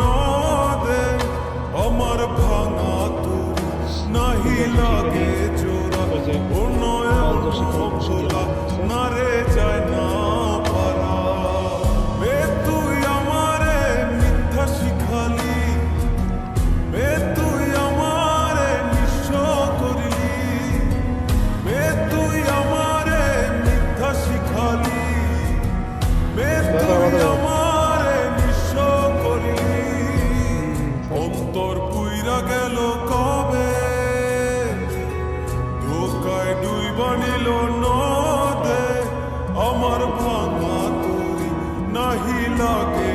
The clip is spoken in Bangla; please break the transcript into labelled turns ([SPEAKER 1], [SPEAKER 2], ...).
[SPEAKER 1] নদে? আমার ভাঙা তু নাহি লাগে জোড়া। ও নয় ভোলা না রে বানিল নদে আমার ভাঙা তুই নাহি লাগে